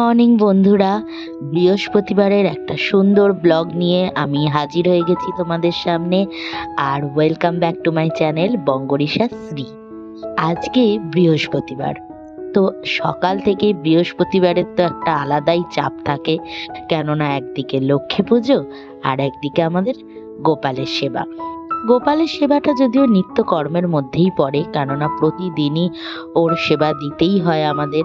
Morning, বন্ধুরা। বৃহস্পতিবারের একটা সুন্দর ব্লগ নিয়ে আমি হাজির হয়ে গেছি তোমাদের সামনে। আর welcome back to my channel বঙ্গরিসা শ্রী। আজকে বৃহস্পতিবার। তো সকাল থেকে বৃহস্পতিবারের তো একটা আলাদাই চাপ থাকে, কেননা একদিকে লক্ষ্মী পুজো আর একদিকে আমাদের গোপালের সেবা। গোপালের সেবাটা যদিও নিত্য কর্মের মধ্যেই পড়ে, কেননা প্রতিদিনই ওর সেবা দিতেই হয় আমাদের।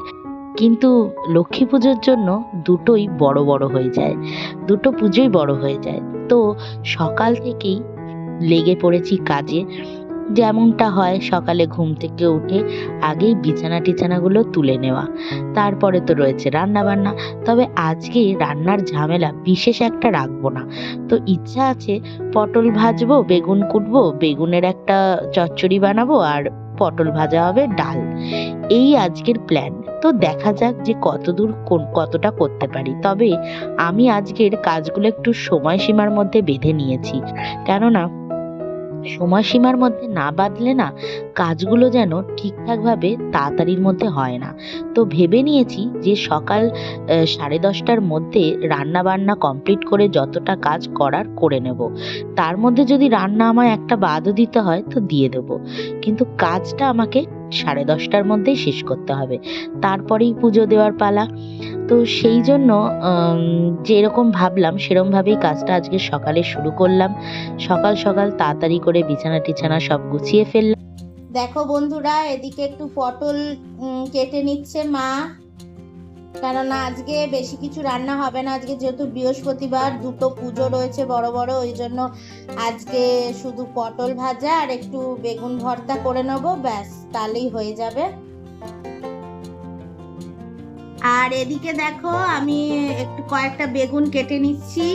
কিন্তু লক্ষ্মী পুজোর জন্য দুটোই বড় বড় হয়ে যায়। দুটো পুজোই বড় হয়ে যায়। তো সকাল থেকেই লেগে পড়েছি কাজে। যেমনটা হয়, সকালে ঘুম থেকে উঠে আগেই বিছানা টিছানাগুলো তুলে নেওয়া। তারপরে তো রয়েছে রান্না বান্না তবে আজকে রান্নার ঝামেলা বিশেষ একটা রাখব না। তো ইচ্ছা আছে পটল ভাজবো, বেগুন কুটবো, বেগুনের একটা চচ্চড়ি বানাবো আর পটল ভাজা হবে, ডাল। এই আজকের প্ল্যান তো দেখা যাক যে কতদূর কোন- কতটা করতে পারি। তবে আমি আজকের কাজগুলো একটু সময়সীমার মধ্যে বেঁধে নিয়েছি। কেননা সময়সীমার মধ্যে না বাঁধলে না কাজগুলো যেন ঠিকঠাকভাবে তাড়াতাড়ির মধ্যে হয় না। তো ভেবে নিয়েছি যে সকাল সাড়ে দশটার মধ্যে রান্না বান্না কমপ্লিট করে যতটা কাজ করার করে নেব। তার মধ্যে যদি রান্না আমায় একটা বাদও দিতে হয় তো দিয়ে দেবো। কিন্তু কাজটা আমাকে সাড়ে দশটার মধ্যেই শেষ করতে হবে। তারপরেই পুজো দেওয়ার পালা। তো সেই জন্য যেরকম ভাবলাম সেরকমভাবেই কাজটা আজকে সকালে শুরু করলাম। সকাল সকাল তাড়াতাড়ি করে বিছানা টিছানা সব গুছিয়ে ফেললাম। দেখো বন্ধুরা, এদিকে একটু পটল কেটে নিচ্ছে মা। কেননা আজকে বেশি কিছু রান্না হবে না। আজকে যেহেতু বৃহস্পতিবার, দুটো পুজো রয়েছে বড় বড়, ওই জন্য আজকে শুধু পটল ভাজা আর একটু বেগুন ভর্তা করে নেব, ব্যাস, তাহলেই হয়ে যাবে। আর এদিকে দেখো, আমি একটু কয়েকটা বেগুন কেটে নিচ্ছি।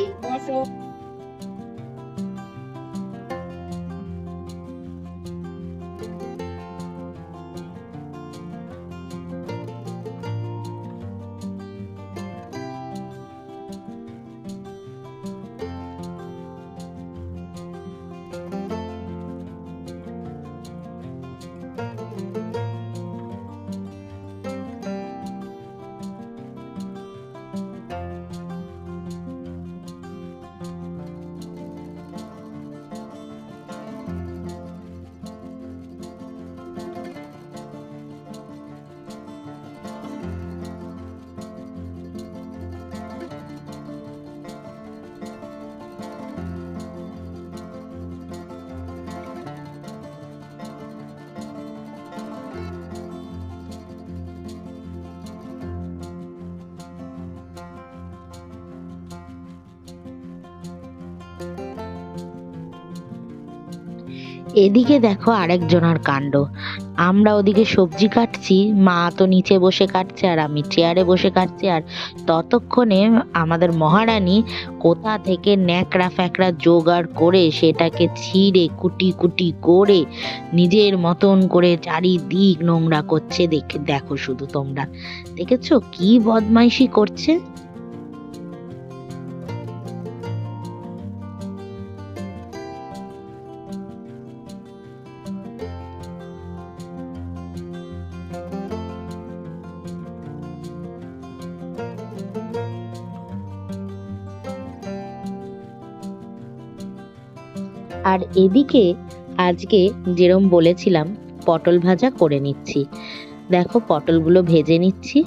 এদিকে দেখো আরেকজনের কাণ্ড। আমরা ওদিকে সবজি কাটছি, মা তো নিচে বসে কাটছে আর আমি চেয়ারে বসে কাটছি আর ততক্ষণে আমাদের মহারানী কোথা থেকে ন্যাকড়া ফ্যাকড়া জোগাড় করে সেটাকে ছিঁড়ে কুটি কুটি করে নিজের মতন করে চারিদিক নোংরা করছে। দেখে, দেখো শুধু তোমরা। দেখেছ কি বদমাইশি করছে? আর এদিকে আজকে যেরম বলেছিলাম, পটল ভাজা করে নিচ্ছি। দেখো, পটলগুলো ভেজে নিচ্ছি।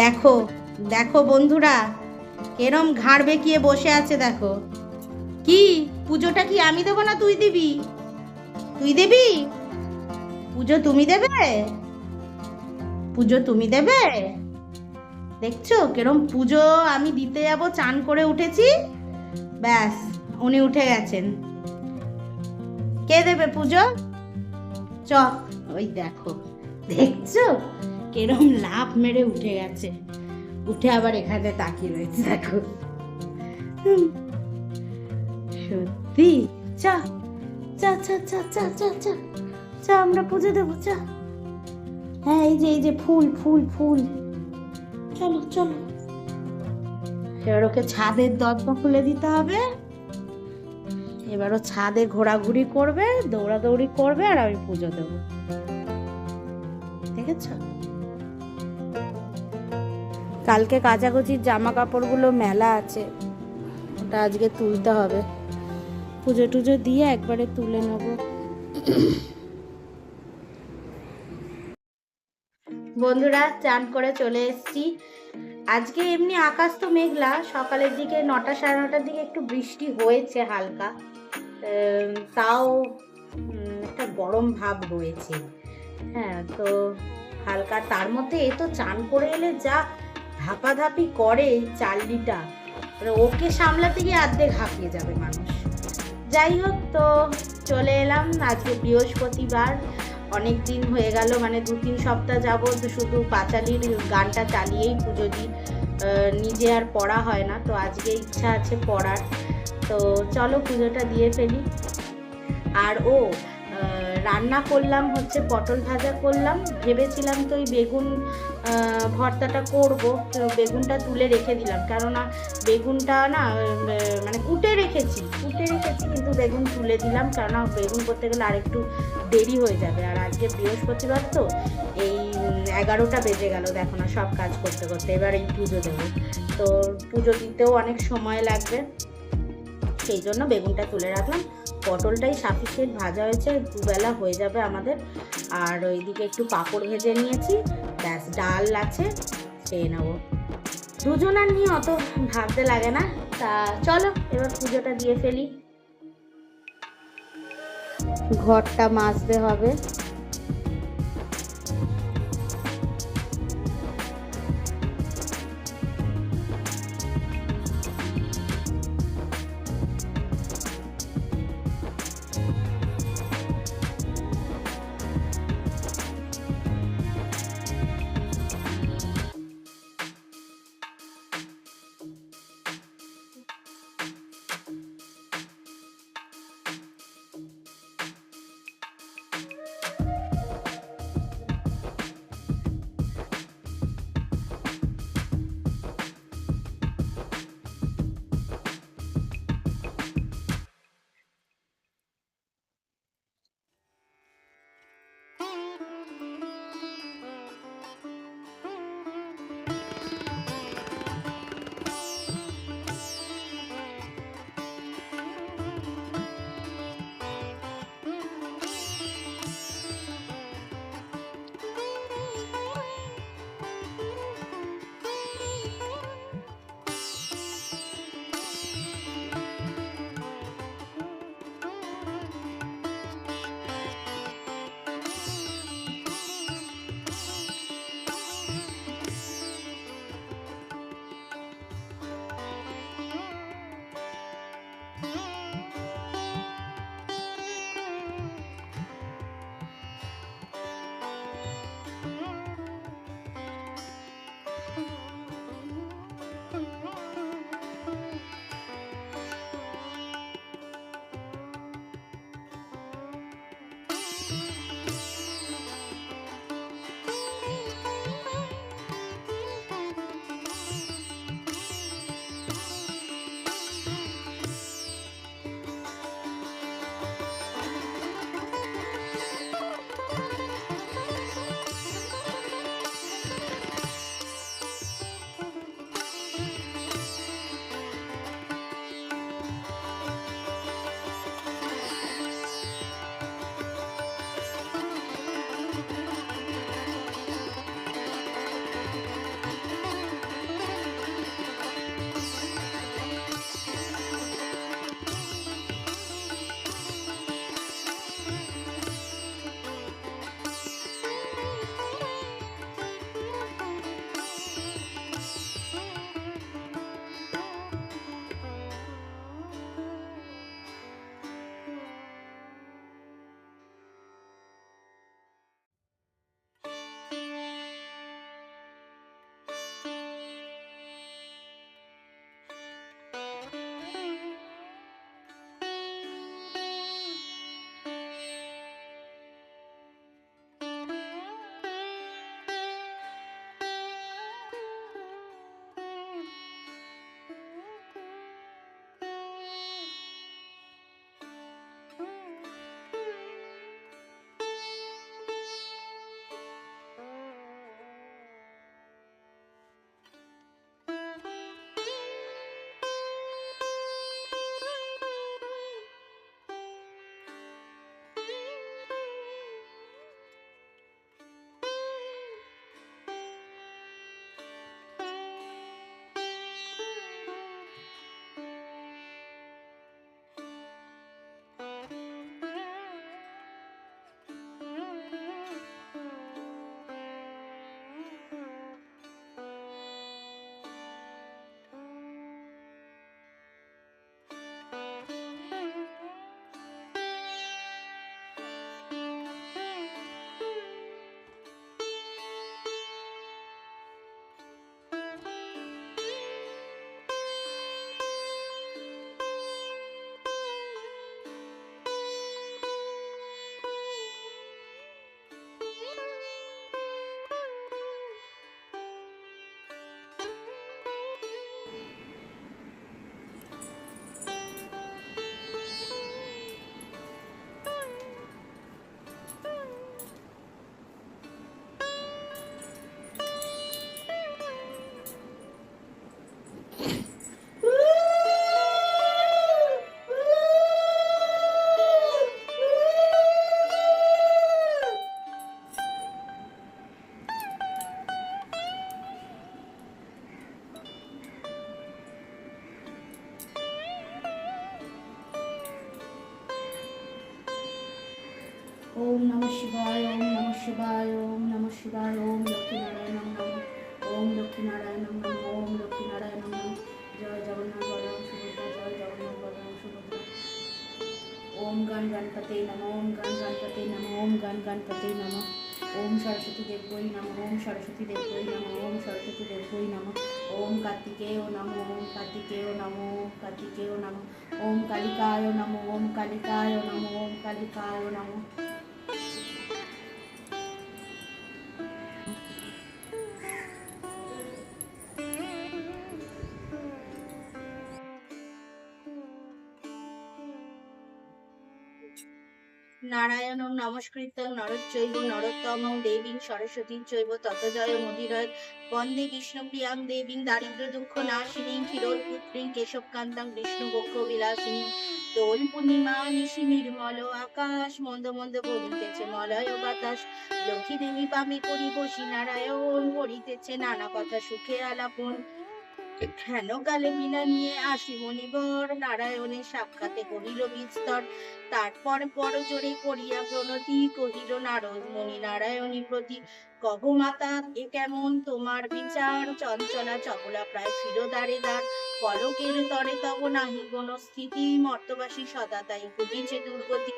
দেখো দেখো বন্ধুরা, কেরম ঘাড় বেঁকিয়ে বসে আছে দেখো। কি, পুজোটা কি আমি দেবো না তুই দিবি? তুই দিবি? পুজো তুমি দেবে? পুজো তুমি দেবে? দেখছ? কেরম পুজো আমি দিতে যাব, চান করে উঠেছি। ব্যাস, উনি উঠে গেছেন। কে দেবে পুজো? চ ওই দেখো। দেখছ? কেরম লাফ মেরে উঠে গেছে। উঠে আবার এখানে তাকিয়ে রয়েছে, দেখো। সত্যি? চা চা চা চা চা চা চা চা, আমরা পুজো দেবো, চা। হ্যাঁ এই যে এই যে, ফুল ফুল ফুল। চলো চলো। এবার ওকে ছাদের দরজা খুলে দিতে হবে। এবারও ছাদে ঘোরাঘুরি করবে, দৌড়াদৌড়ি করবে, আর আমি পুজো দেবো। দেখেছ? কালকে কাচাকুচির জামা কাপড়গুলো মেলা আছে। ওটা আজকে তুলতে হবে। পুজো টুজো দিয়ে একবারে তুলে নেব। বন্ধুরা, চান করে চলে এসেছি। আজকে এমনি আকাশ তো মেঘলা, সকালের দিকে নটা সাড়ে নটার দিকে একটু বৃষ্টি হয়েছে হালকা। তাও একটা গরম ভাব রয়েছে। হ্যাঁ তো হালকা, তার মধ্যে এ তো চান করে এলে যা ধাপাধাপি করে চার্লিটা মানে ওকে সামলাতে গিয়ে অর্ধেক হাঁপিয়ে যাবে মানুষ। যাই হোক, তো চলে এলাম আজকে বৃহস্পতিবার। অনেক দিন হয়ে গেল মানে দু তিন সপ্তাহ যাবৎ শুধু পাঁচালির গানটা চালিয়েই পুজো দিই নিজে আর পড়া হয় না, তো আজকে ইচ্ছা আছে পড়ার। তো চলো পুজোটা দিয়ে ফেলি। আর ও রান্না করলাম, হচ্ছে পটল ভাজা করলাম। ভেবেছিলাম তো ওই বেগুন ভর্তাটা করব, তো বেগুনটা তুলে রেখে দিলাম। কেননা বেগুনটা না মানে কুটে রেখেছি কুটে রেখেছি কিন্তু বেগুন তুলে দিলাম। কেননা বেগুন করতে গেলে আরেকটু দেরি হয়ে যাবে। আর আজকে বৃহস্পতিবার তো, এই এগারোটা বেজে গেল, দেখো না, সব কাজ করতে করতে। এবার এই পুজো দেবো। তো পুজো দিতেও অনেক সময় লাগবে, সেই জন্য বেগুনটা তুলে রাখলাম। পটলটাই সাফিসিয়েন্ট ভাজা হয়েছে, দুবেলা হয়ে যাবে আমাদের। আর ওইদিকে একটু পাঁপড় ভেজে নিয়েছি। ব্যাস, ডাল আছে, খেয়ে নেব। দুজন আর নিয়ে অত ভাবতে লাগে না। তা চলো, এবার পুজোটা দিয়ে ফেলি। ঘরটা মাজতে হবে। గతికేవ నము. ఓం కలికాయ నము ఓం కలికాయ నము ఓం కలికాయ నము. কালিকায় নম নারায়ণং নমস্কৃত নরচৈব নরোত্তম দেবীং সরস্বতী চৈব ততজয় মদিরয় বন্দে বিষ্ণুপ্রিয়াং দেবীং দারিদ্র দুঃখ নাশিনী ক্ষীরোর পুত্রীং কেশবকান্তাং বিষ্ণু বক্ষ বিলাসিনী। দোল পূর্ণিমা নিশি নির্মল আকাশ মন্দ মন্দ বলিতেছে মলয় বাতাস। লক্ষ্মী দেবী পামি করি বসি নারায়ণ করিতেছে নানা কথা সুখে আলাপন। হেন কালে নিয়ে আসি নারায়ণের সাক্ষাতে করিল বিস্তর তারপর বড় জোরে করিয়া প্রণতি, কহিল, নারদ মণি, নারায়ণী প্রতি মাতা, এ কেমন তোমার বিচার? চঞ্চলা চপলা প্রায় ফিরোদারে দ্বার পলকের তরে তব নাহি কোন স্থিতি, মর্তবাসী সদা তাই ঘটিছে দুর্গতি।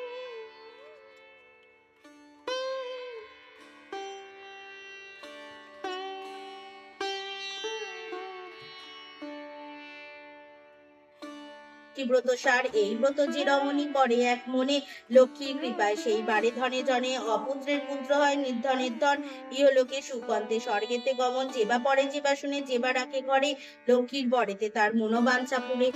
ব্রত সার। এই ব্রত যে রমণী করে এক মনে। লক্ষ্মীর কৃপায় সেই বাড়ি ধনে জনে। অপুত্রের পুত্র হয় নির্ধনের ধন। ইহলোকে সুকন্তে স্বর্গেতে গমন। যেবা পরে যেবা শুনে যেবা রাখে ঘরে। লক্ষ্মীর বরেতে তার মনোবাঞ্ছা পুরে।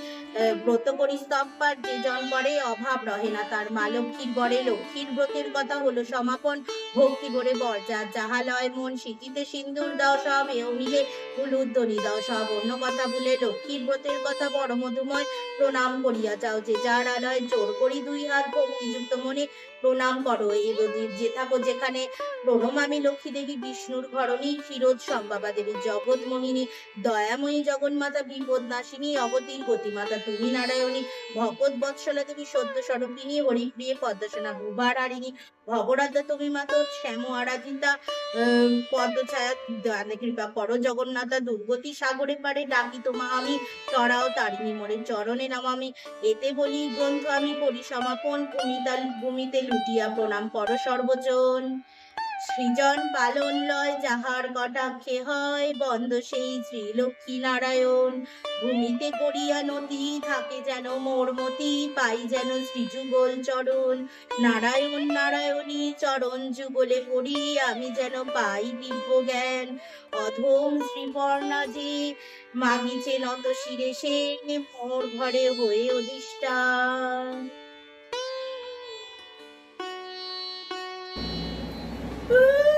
ব্রত করি স্তম্পার যে জন করে, অভাব রহে না তার। মা লক্ষ্মীর বরে লক্ষ্মীর ব্রতের কথা হলো সমাপন। ভক্তি ভরে বরজাত যাহা লয় মন সিঁথিতে সিন্দুর দাও সব, এও মিলে। উলুদ্ধনি দাও সব। অন্য কথা ভুলে লক্ষ্মীর ব্রতের কথা বড় মধুময় প্রণাম করিয়া যাও যে যার আলয় জোর করি দুই হাত ভক্তিযুক্ত মনে প্রণাম করো এ বদির যে থাকো যেখানে প্রণমামি লক্ষ্মী দেবী বিষ্ণুর ঘরণী, ফিরোজ সম্বাবা দেবী জগৎ মোহিনী দয়াময়ী জগন্মাতা বিপদ নাশিনী অবতীর গতিমাতা তুমি নারায়ণী ভগৎ বৎসলা দেবী সত্য স্বরূপিনী হরিপ্রিয়ে পদ্মসেনা ভুবার হারিণী ভবরাধা তুমি মাতা, শ্যাম আরাধিতা পদ্মছায়া কৃপা করো জগন্নাথা, দুর্গতি সাগরে পারে ডাকি তোমা আমি তরাও তারিণী মোরে চরণে নামামি, এতে বলি গ্রন্থ আমি করি সমাপন ভূমিতাল ভূমিতে লুটিয়া প্রণাম কর সর্বজন। সৃজন পালন লয় যাহার কটাক্ষে হয়, বন্ধ সেই শ্রী লক্ষ্মী নারায়ণ ভূমিতে করিয়া নদী থাকে যেন মোরমতি পাই যেন শ্রীযুগল চরণ। নারায়ণ, নারায়ণী, চরণ যুগলে করি আমি যেন পাই দিব্য জ্ঞান। অধম শ্রীবর্ণা যে মাগিছে নত শিরে সে মোর ঘরে হয়ে অধিষ্ঠান। Woo!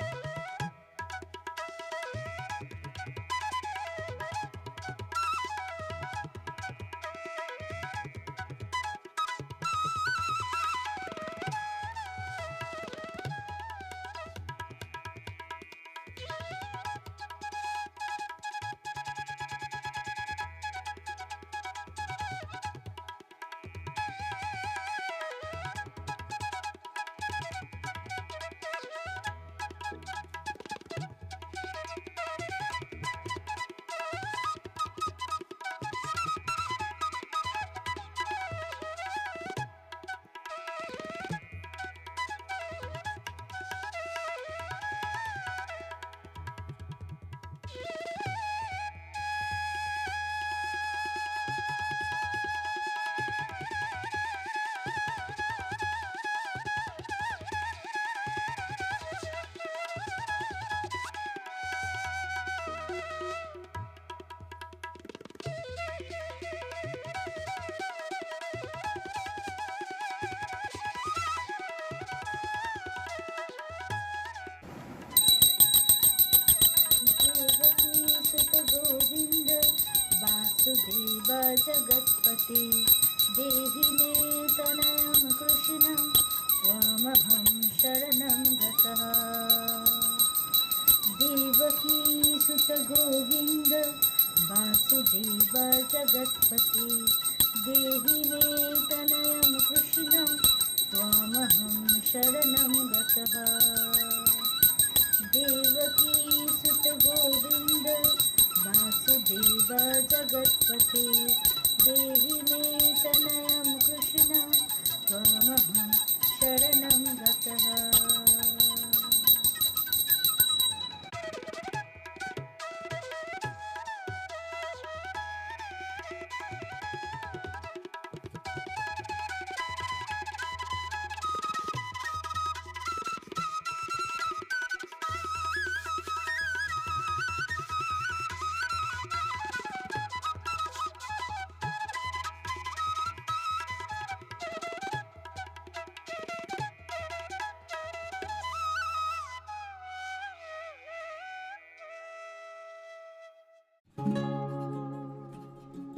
はい! जगत्पते। देहि मे तनयं कृष्ण त्वामहं शरणं गतः। देवकी सुत गोविन्द वासुदेव जगत्पते। देहि मे तनयं कृष्ण त्वामहं शरणं गतः। देवकी सुत गोविन्द वासुदेव जगत्पते देहि मे तनयं कृष्ण त्वामहं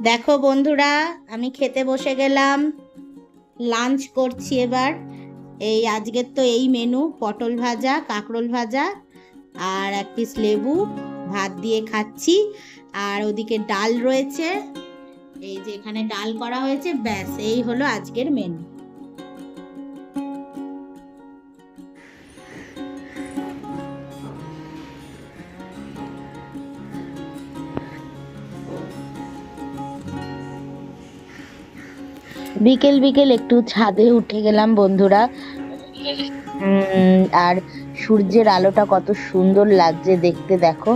দেখো বন্ধুরা, আমি খেতে বসে গেলাম। লাঞ্চ করছি এবার। এই আজকের তো এই মেনু পটল ভাজা, কাঁকরোল ভাজা আর এক পিস লেবু, ভাত দিয়ে খাচ্ছি। আর ওদিকে ডাল রয়েছে। এই যে এখানে ডাল করা হয়েছে, ব্যাস, এই হলো আজকের মেনু বিকেল বিকেল একটু ছাদে উঠে গেলাম বন্ধুরা। আর সূর্যের আলোটা কত সুন্দর লাগছে দেখতে দেখো।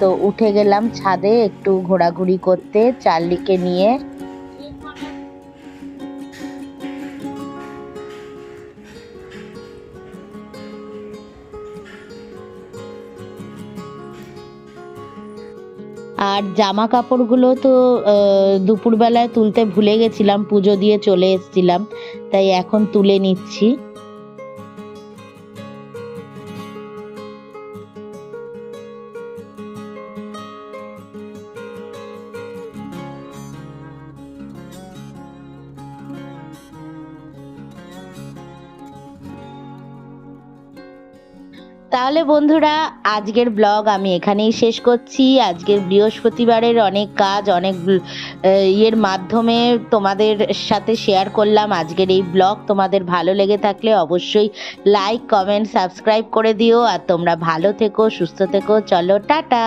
তো উঠে গেলাম ছাদে একটু ঘোরাঘুরি করতে, চার্লিকে নিয়ে। আর জামা কাপড়গুলো তো দুপুরবেলায় তুলতে ভুলে গেছিলাম, পুজো দিয়ে চলে এসছিলাম, তাই এখন তুলে নিচ্ছি। তাহলে বন্ধুরা, আজকের ব্লগ আমি এখানেই শেষ করছি। আজকের বৃহস্পতিবারের অনেক কাজ, অনেক ইয়ের মাধ্যমে তোমাদের সাথে শেয়ার করলাম। আজকের এই ব্লগ তোমাদের ভালো লেগে থাকলে অবশ্যই লাইক কমেন্ট সাবস্ক্রাইব করে দিও। আর তোমরা ভালো থেকো, সুস্থ থেকো। চলো, টাটা!